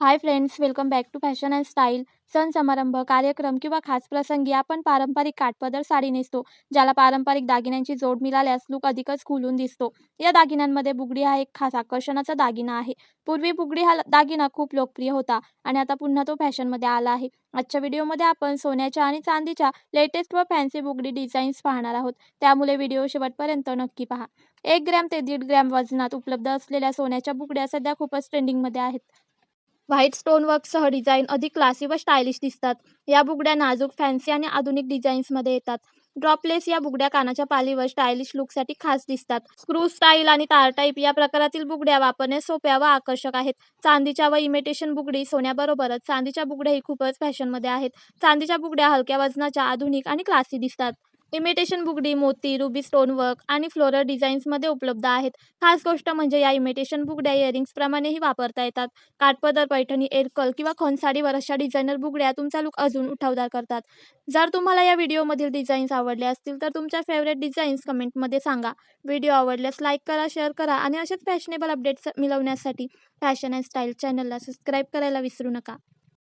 Hi friends welcome back to fashion and style सण समारंभ कार्यक्रम किंवा खास प्रसंगी आपण पारंपरिक काठपदर साडी नेसतो ज्याला पारंपरिक दागिन्यांची जोड मिळाल्यास लुक अधिकच खुलून दिसतो. या दागिन्यांमध्ये बुगडी हा एक खास आकर्षणाचा दागिना आहे. पूर्वी बुगडी हा दागिना खूप लोकप्रिय होता आणि आता पुन्हा तो फॅशनमध्ये आला आहे. आजच्या व्हिडिओमध्ये आपण सोन्याच्या आणि चांदीच्या लेटेस्ट व फॅन्सी बुगडी डिझाईन्स पाहणार आहोत. त्यामुळे व्हिडिओ शेवटपर्यंत नक्की पहा. एक ग्रॅम ते दीड ग्रॅम वजनात उपलब्ध असलेल्या सोन्याच्या बुगड्या सध्या खूपच ट्रेंडिंगमध्ये आहेत. व्हाईट स्टोन वर्कसह डिझाईन अधिक क्लासी व स्टायलिश दिसतात. या बुगड्या नाजूक फॅन्सी आणि आधुनिक डिझाईन्समध्ये येतात. ड्रॉपलेस या बुगड्या कानाच्या पालीवर स्टायलिश लुकसाठी खास दिसतात. स्क्रू स्टाईल आणि तार टाईप या प्रकारातील बुगड्या वापरणे सोप्या व आकर्षक आहेत. चांदीच्या व इमिटेशन बुगडी सोन्याबरोबरच चांदीच्या बुगड्याही खूपच फॅशनमध्ये आहेत. चांदीच्या बुगड्या हलक्या वजनाच्या आधुनिक आणि क्लासी दिसतात. इमिटेशन बुगडी मोती रुबी स्टोन वर्क आणि फ्लोरल डिझाईन्समध्ये उपलब्ध आहेत. खास गोष्ट म्हणजे या इमिटेशन बुगड्या इयरिंग्सप्रमाणेही वापरता येतात. काठपदर पैठणी एरकल किंवा खोनसाडीवर अशा डिझायनर बुगड्या तुमचा लुक अजून उठावदार करतात. जर तुम्हाला या व्हिडिओमधील डिझाईन्स आवडले असतील तर तुमच्या फेवरेट डिझाईन्स कमेंटमध्ये सांगा. व्हिडिओ आवडल्यास लाईक करा शेअर करा आणि असेच फॅशनेबल अपडेट्स मिळवण्यासाठी फॅशन अँड स्टाईल चॅनलला सबस्क्राईब करायला विसरू नका.